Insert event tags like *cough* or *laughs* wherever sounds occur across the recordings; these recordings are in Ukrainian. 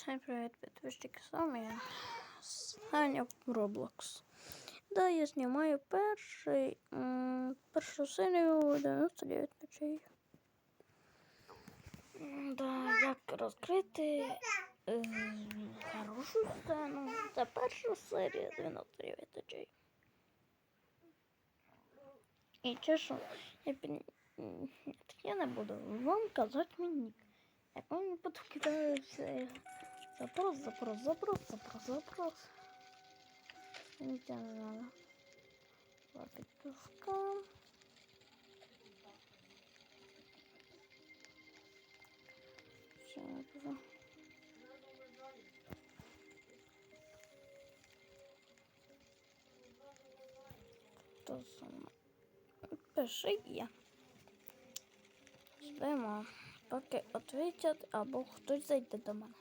Всем привет, подписчики, с вами Саня Roblox. Да, я знімаю перший, м, першу серію 99 ночей. М, Да, як розкрити е, хорошу сцену. Це перша серія 99 ночей. І чесно, я, під... м, я не буду вам казати мій нік. Як вам потім кидається Запрос, запрос, запрос, запрос, запрос. Не надо. Лапітушка. Що я кажу? То саме. Пиши я. Ждемо, поки відповідять або хтось зайде до мене.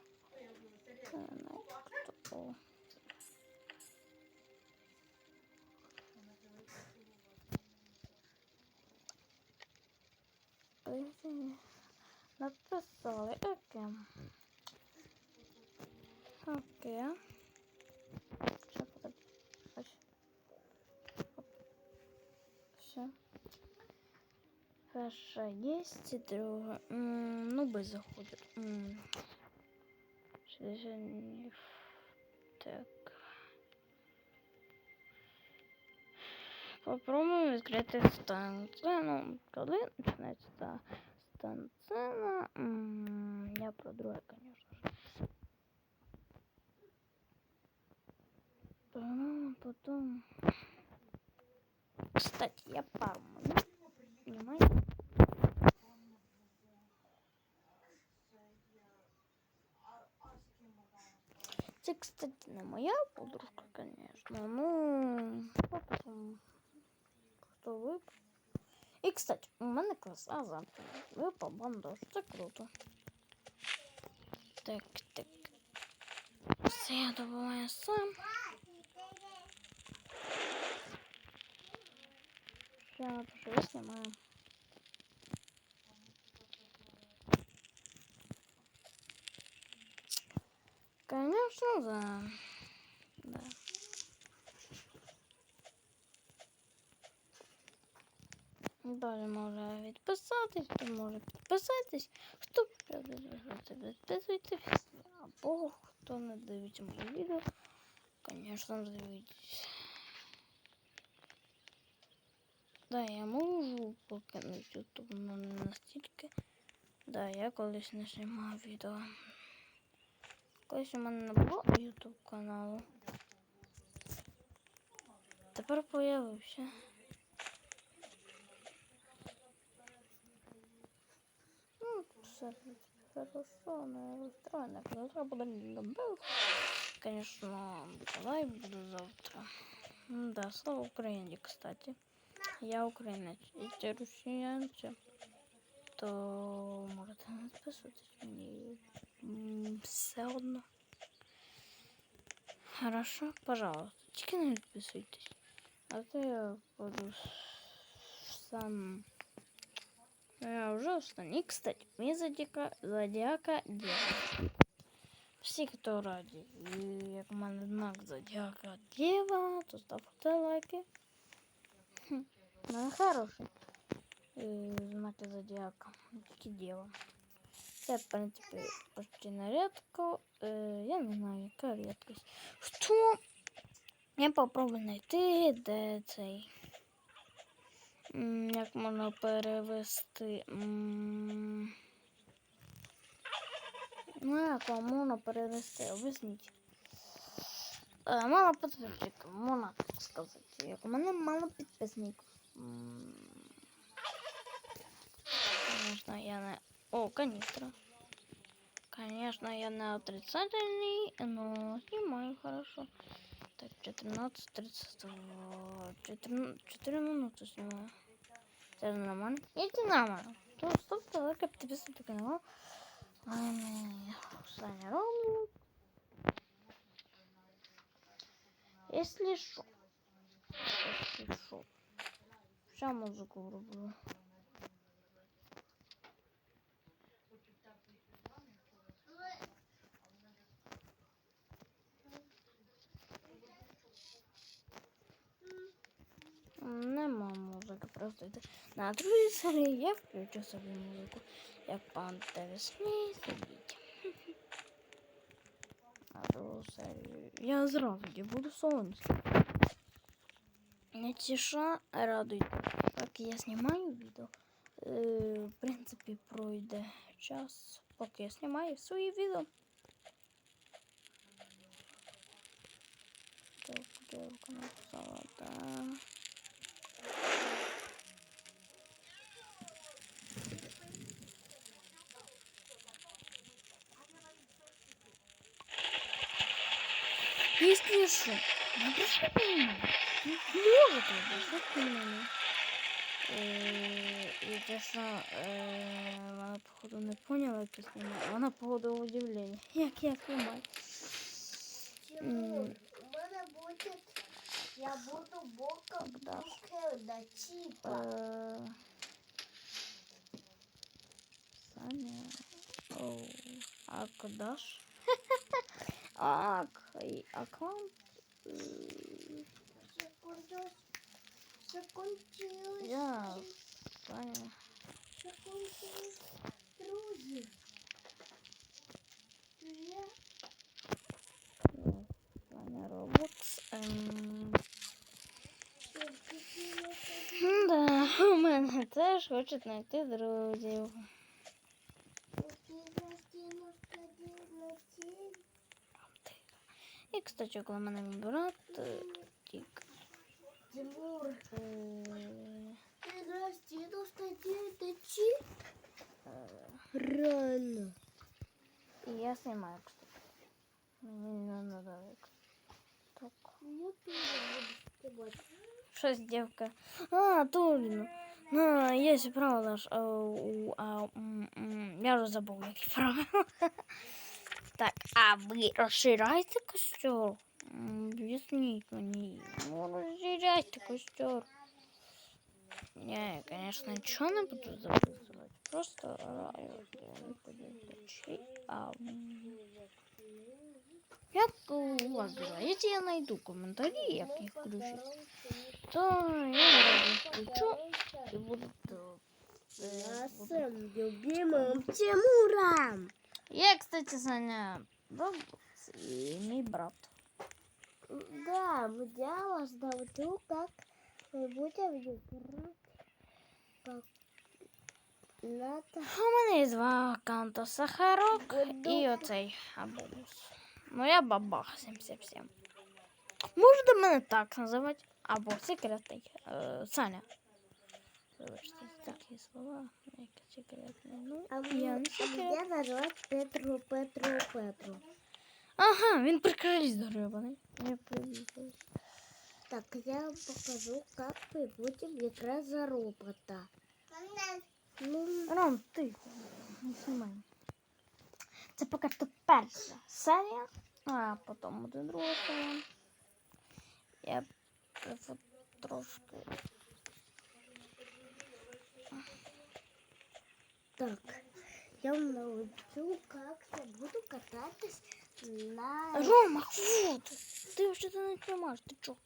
Написали, окей. Окей. Що подати? Все. Перша есть, друга. М, Ну, би заходить. М. 60 днів. Так. Попробуємо відкрити станцію. Коли починається та станція? М, Я про друге, конечно же. Потом, потом. Кстати, я пару не моя подружка, конечно. Ну, потом, хто ви? І, кстати, у мене класа завтра. Ви по бандож. Це круто. Так, так. Все я добуваю сам. Ще я напишу, знімаю. Да. Да. Далі може відписатись, хто може підписатись, хто підписуйтесь, або хто не дивиться моє відео, звісно, дивитесь. Да, я можу покинути YouTube, але не настільки. Да, я колись не знімав відео. Колись у мене не було YouTube каналу. Тепер появився. Ну, все, в принципі, хорошо, не устроєно. Завтра буде гамбел. Конечно, давай буду завтра. М, Да, слава Україні, кстати. Я українець. І ті росіянці, то можете не підписуватись мені. Все одно. Хорошо, пожалуйста. Тільки не підписуйтесь. А то я буду сам. Я вже останній. Кстати, мій зодіака, зодіака Дева. Всі, хто раді, і як в мене знак зодіака Дева, то ставте лайки. Хм, мене хороший е, знаки зодіака, тільки Дева. Це, в принципі, почти не рідко. Е, я не знаю, яка рідкість. Що? Я попробую знайти, де цей. Як можна перевести. Ну, як можна перевести? Об'ясніть. Е, Мало підписників, можна так сказати. Як у мене мало підписників. М, Конечно, я не... О, канистра. Конечно, я на отрицательный, но снимаю хорошо. Так, 14.32. 4, 4 минуты снимаю. Это нормально. Иди нормально. Ну, стоп, давай, как ты писал по каналу. Саня Ромлу. Если шо. Если шо. Вся музыку врубила. Участвуйте. На другій серії я включу собі музику. Як пан Тевісмій сидіть. *laughs* На другу серію. Я зразу буду сонце. Не тиша радует. Как я снимаю видео. Е, в принципі, пройде час, поки я знімаю свої відео. Так, девка написала, да. Если что, напиши мне. Может, напиши мне. Е, І те, що е, вона, походу, не поняла, як я знімаю. Вона, походу, в. Як я знімаю? Тимур, у мене буде, я буду боком Да. до. Е, Саня. Оу. А куди ж? Ак, свій аккаунт. Я понял. Друзі. Паня Роблокс. Да, *laughs* у мене теж хочуть знайти друзів. И, кстати, около мене мій брат э, Тік. Тимур. Э, здрасте, достаті, течі. Реально. И я снимаю, кстати. Мені не надо. Так. Щось дівка. А, Толіна. Ну, є э, а, правила ж. Я вже забыл, які правила. Так, а вы расширяете костер? Об'ясніть мені. Ну, розширяйте костер. Не, конечно, ничего не буду записывать. Просто раю, я у вас включить. Если я найду комментарии, я их включу, то я включу и буду... Э, Нашим любимым Тимуром! Я, кстати, Саня Роблокс і мій брат. Да, я вас научу, как мы будем. Как надо. У мене є два аккаунта Сахарок і оцей Абонус. Ну я бабах 77. Можете мене так називати. Або секретний. Е, Саня. Вибачте, такі слова. Які секретні. Ну, А я меня назвать Петру, Петру, Петру. Ага, він прикрились гребаний. Я привітаю. Так, я вам покажу, как мы будем играть за робота. Ну, Ром, тихо. Не знімай. Це поки що перша серія, а потім буде друга серія. Я трошки. Так, я вам научу, как я буду кататься на... Рома, вот! Вже ти не знімаєш, ти чо?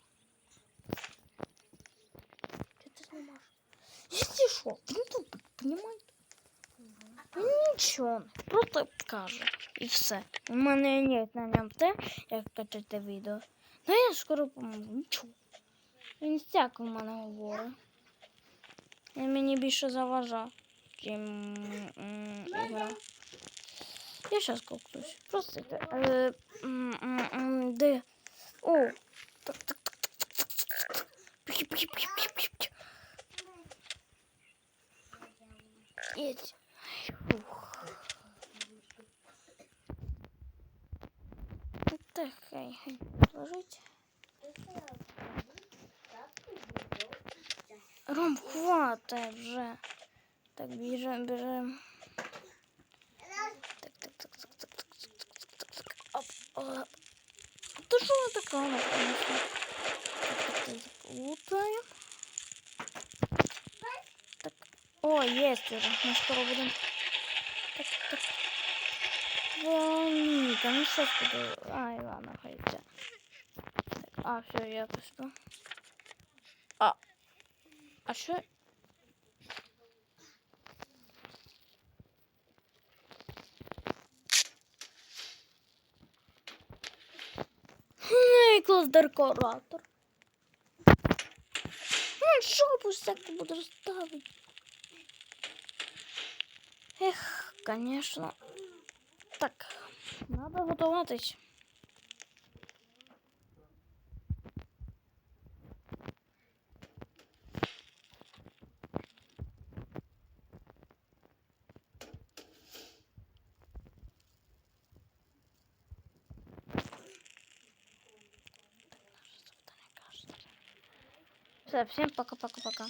Чи ти знімаєш? Якщо що, він тупить, понімаєте? Він нічого, просто каже. І все. У мене є на ньому те, як качати відео. Ну я скоро поможу, нічого. Він стяк у мене говорить. Він мені більше заважав, чем игра. Я сейчас куплюсь. Просто это... Е, да. О! Так, так, так, так, так. Так, хай, хай, положить. Ром, хватай вже. Так, біжим, біжим. Так, так, так, так, так, так, так, так, так. Оп, оп. Та що вона така вона, конечно. Так, так, так, лутаємо. Так. О, есть уже. Мы скоро будем. Так, так. Вон, там ну сейчас буду. Ай, ладно, хотя. Так, а, все, я пишу. А. А что? Тут декоратор. Ну, шопу всяку буду ставити. Ех, конечно. Так, надо готуватись. Все, всем пока-пока-пока.